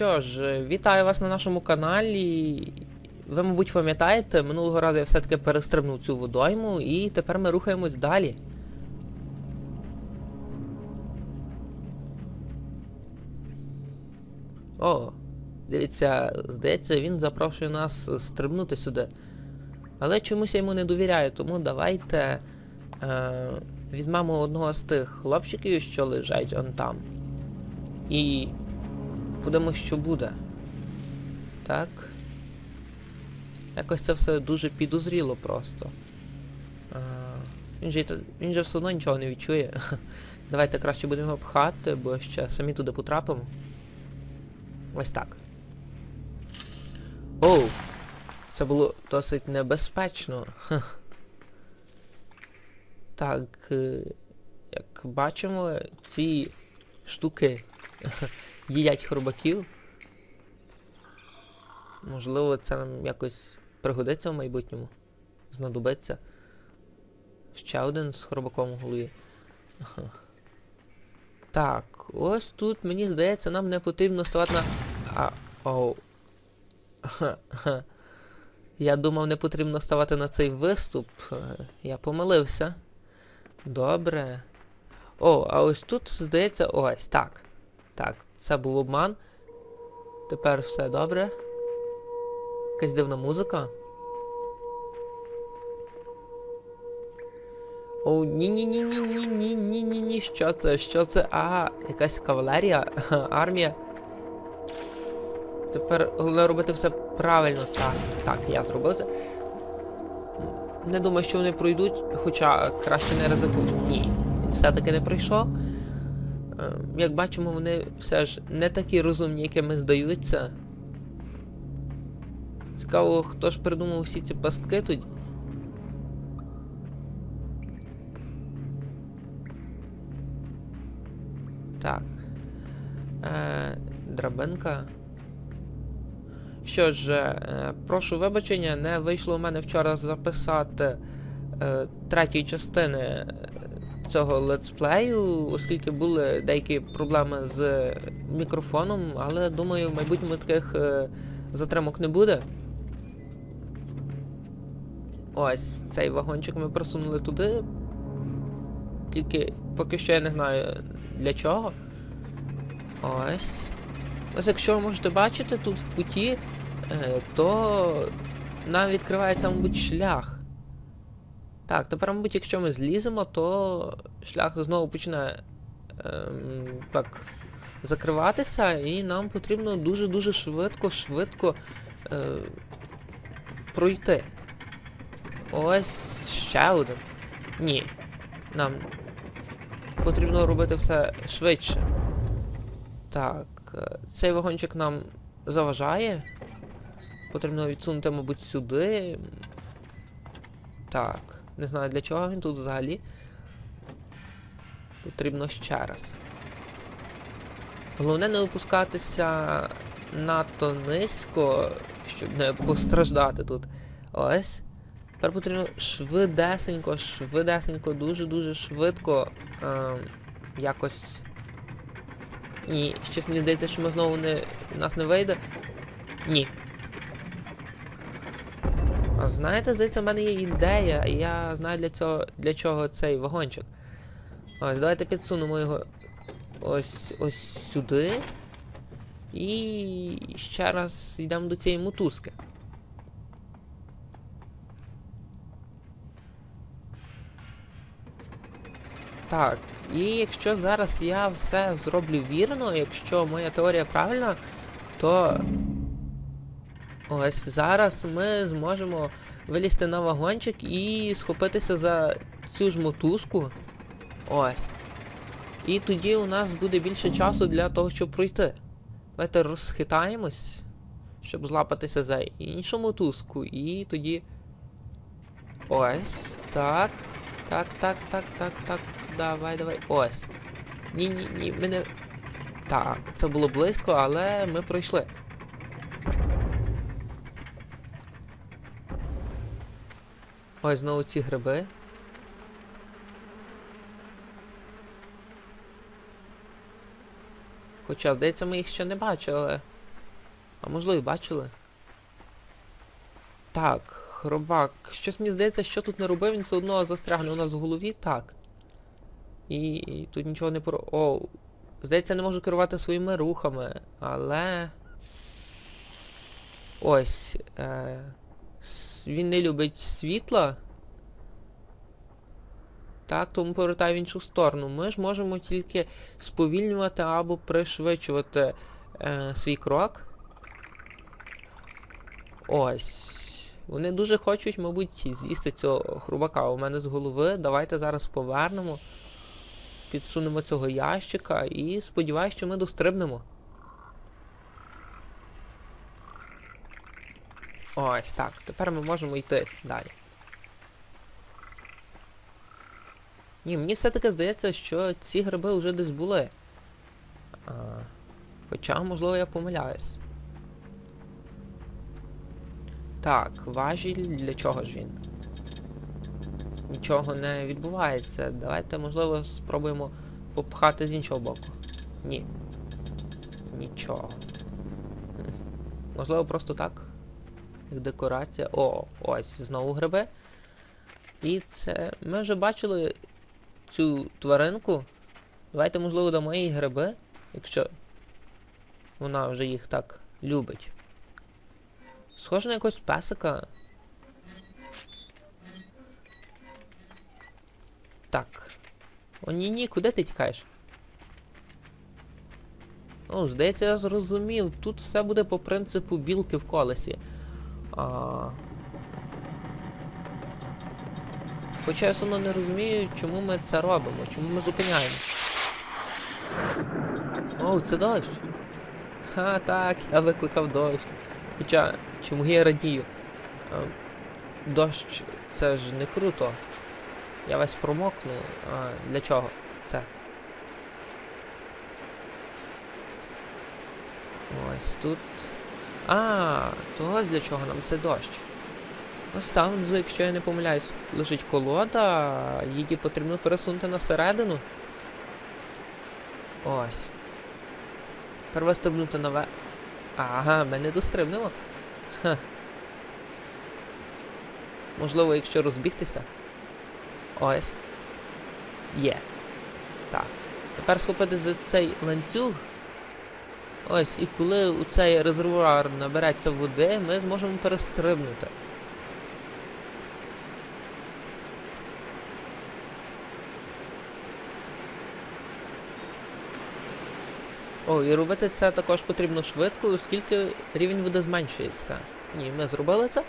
що ж, вітаю вас на нашому каналі. Ви, мабуть, пам'ятаєте, минулого разу я все-таки перестрибнув цю водойму і тепер ми рухаємось далі. О, дивіться, здається, він запрошує нас стрибнути сюди. Але чомусь я йому не довіряю, тому давайте е, візьмемо одного з тих хлопчиків, що лежать он там. І Подивимось, що буде. Так. Якось це все дуже підозріло просто. А, він, же, він же все одно нічого не відчує. Давайте краще будемо його пхати, бо ще самі туди потрапимо. Ось так. Оу! Це було досить небезпечно. Так, е, як бачимо, ці штуки їдять хробаків. Можливо, це нам якось пригодиться в майбутньому. Знадобиться. Ще один з хробаком у голові. Так, ось тут, мені здається, нам не потрібно ставати на... А, оу. Я думав, не потрібно ставати на цей виступ. Е, Я помилився. Добре. О, а ось тут, здається, ось, так. Так, це був обман. Тепер все добре. Якась дивна музика. О, ні-ні-ні-ні-ні-ні-ні-ні-ні. Що це? Що це? А, якась кавалерія, армія. Тепер головне робити все правильно. Так, так, я зробив це. Не думаю, що вони пройдуть, хоча краще не ризикнути. Ні. Все-таки не пройшов. Е, Як бачимо, вони все ж не такі розумні, якими здаються. Цікаво, хто ж придумав всі ці пастки тоді? Так. Е, драбинка. Що ж, е, прошу вибачення, не вийшло у мене вчора записати е, третьої частини цього летсплею, оскільки були деякі проблеми з мікрофоном, але думаю, в майбутньому таких е, затримок не буде. Ось цей вагончик ми просунули туди. Тільки поки що я не знаю для чого. Ось. Ось якщо ви можете бачити тут в куті, е, то нам відкривається, мабуть, шлях. Так, тепер, мабуть, якщо ми зліземо, то шлях знову почне ем, так закриватися, і нам потрібно дуже-дуже швидко, швидко е, пройти. Ось ще один. Ні. Нам потрібно робити все швидше. Так, е, цей вагончик нам заважає. Потрібно відсунути, мабуть, сюди. Так, не знаю для чого він тут взагалі. Потрібно ще раз. Головне не опускатися надто низько, щоб не постраждати тут. Ось. Тепер потрібно швидесенько, швидесенько, дуже-дуже швидко ем, якось. Ні, щось мені здається, що ми знову не... нас не вийде. Ні. Знаєте, здається, в мене є ідея, і я знаю для цього для чого цей вагончик. Ось, давайте підсунемо його ось ось сюди. І ще раз йдемо до цієї мотузки. Так, і якщо зараз я все зроблю вірно, якщо моя теорія правильна, то ось зараз ми зможемо вилізти на вагончик і схопитися за цю ж мотузку. Ось. І тоді у нас буде більше часу для того, щоб пройти. Давайте розхитаємось, щоб злапатися за іншу мотузку, і тоді... Ось, так. Так, так, так, так, так. Давай, давай. Ось. Ні, ні, ні, ми не... Так, це було близько, але ми пройшли. Ось знову ці гриби. Хоча, здається, ми їх ще не бачили. А можливо і бачили? Так, хробак. Щось мені здається, що тут не робив, він все одно застрягне у нас в голові, так. І, і тут нічого не про... О, здається, не можу керувати своїми рухами, але... Ось. Е... Він не любить світла. Так, тому повертає в іншу сторону. Ми ж можемо тільки сповільнювати або пришвидшувати е, свій крок. Ось. Вони дуже хочуть, мабуть, з'їсти цього хрубака у мене з голови. Давайте зараз повернемо. Підсунемо цього ящика і сподіваюся, що ми дострибнемо. Ось так. Тепер ми можемо йти далі. Ні, мені все-таки здається, що ці гриби вже десь були. А, хоча, можливо, я помиляюсь. Так, важіль, для чого ж він? Нічого не відбувається. Давайте, можливо, спробуємо попхати з іншого боку. Ні. Нічого. Можливо, просто так. Декорація. О, ось, знову гриби. І це... Ми вже бачили цю тваринку. Давайте, можливо, дамо їй гриби, якщо вона вже їх так любить. Схоже на якогось песика. Так. О, ні, ні, куди ти тікаєш? О, здається, я зрозумів. Тут все буде по принципу білки в колесі. А... Хоча я все одно не розумію, чому ми це робимо, чому ми зупиняємо. О, це дощ. Ха, так, я викликав дощ. Хоча, чому я радію? Ем, Дощ це ж не круто. Я весь промокну. А, для чого це? Ось тут. А, то ось для чого нам це дощ. Ось там внизу, якщо я не помиляюсь, лежить колода, її потрібно пересунути на середину. Ось. Тепер вистрибнути наверх. Ага, мене дострибнуло. Ха. Можливо, якщо розбігтися. Ось. Є. Так. Тепер схопити за цей ланцюг. Ось, і коли у цей резервуар набереться води, ми зможемо перестрибнути. О, і робити це також потрібно швидко, оскільки рівень води зменшується. Ні, ми зробили це.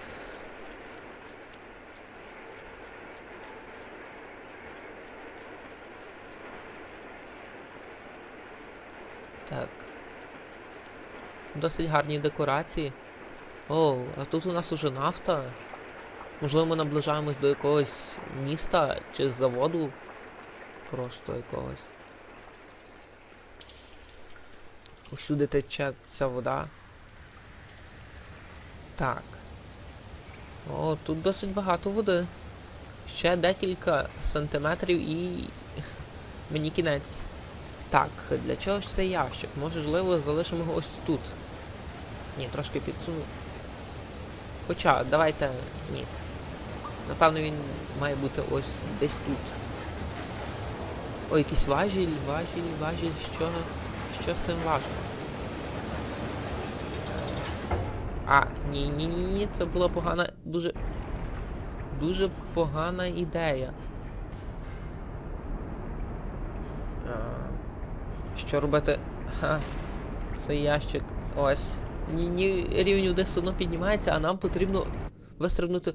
Так. Досить гарні декорації. О, а тут у нас уже нафта. Можливо, ми наближаємось до якогось міста чи заводу. Просто якогось. Усюди тече ця вода. Так. О, тут досить багато води. Ще декілька сантиметрів і... мені кінець. Так, для чого ж цей ящик? Можливо, залишимо його ось тут. Ні, трошки підсуну. Хоча, давайте... Ні. Напевно він має бути ось десь тут. Ой, якийсь важіль, важіль, важіль, що... Що з цим важко? А, ні, ні, ні, ні, це була погана, дуже... Дуже погана ідея. Що робити? Ха, цей ящик. Ось. Ні, ні, води все одно піднімається, а нам потрібно вистрибнути.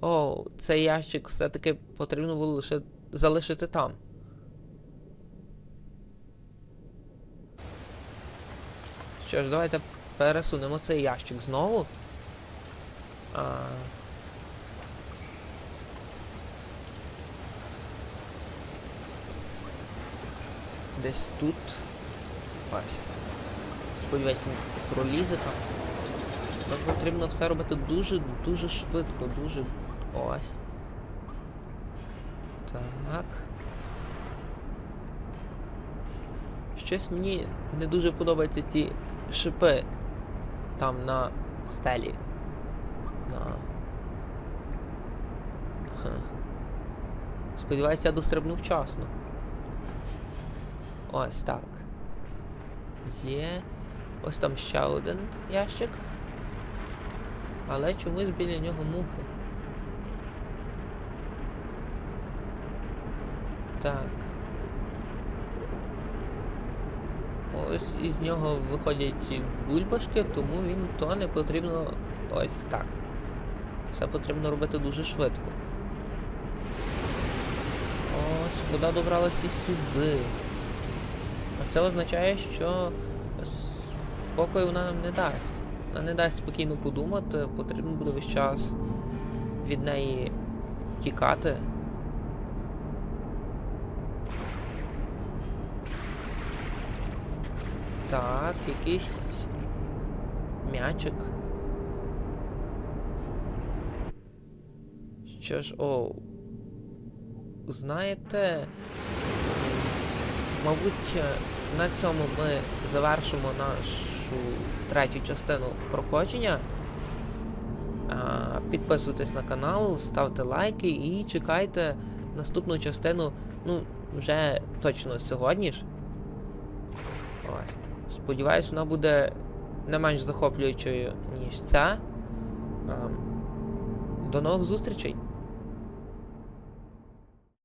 О, цей ящик все-таки потрібно було лише залишити там. Що ж, давайте пересунемо цей ящик знову. А... Десь тут. Ось. Сподіваюсь, пролізе там. Нам потрібно все робити дуже-дуже швидко, дуже... Ось. Так. Щось мені не дуже подобаються ці шипи. там на стелі. На. Хм. Сподіваюся, я дострибну вчасно. Ось так. Є. Ось там ще один ящик. Але чомусь біля нього мухи. Так. Ось із нього виходять бульбашки, тому він то не потрібно ось так. Все потрібно робити дуже швидко. Ось, вода добралася сюди. А це означає, що спокою вона нам не дасть. Вона не дасть спокійно подумати, потрібно буде весь час від неї тікати. Так, якийсь м'ячик. Що ж, о. Знаєте, мабуть, на цьому ми завершимо нашу третю частину проходження. Підписуйтесь на канал, ставте лайки і чекайте наступну частину, ну, вже точно сьогодні ж. Ось. Сподіваюсь, вона буде не менш захоплюючою, ніж ця. Ем, До нових зустрічей!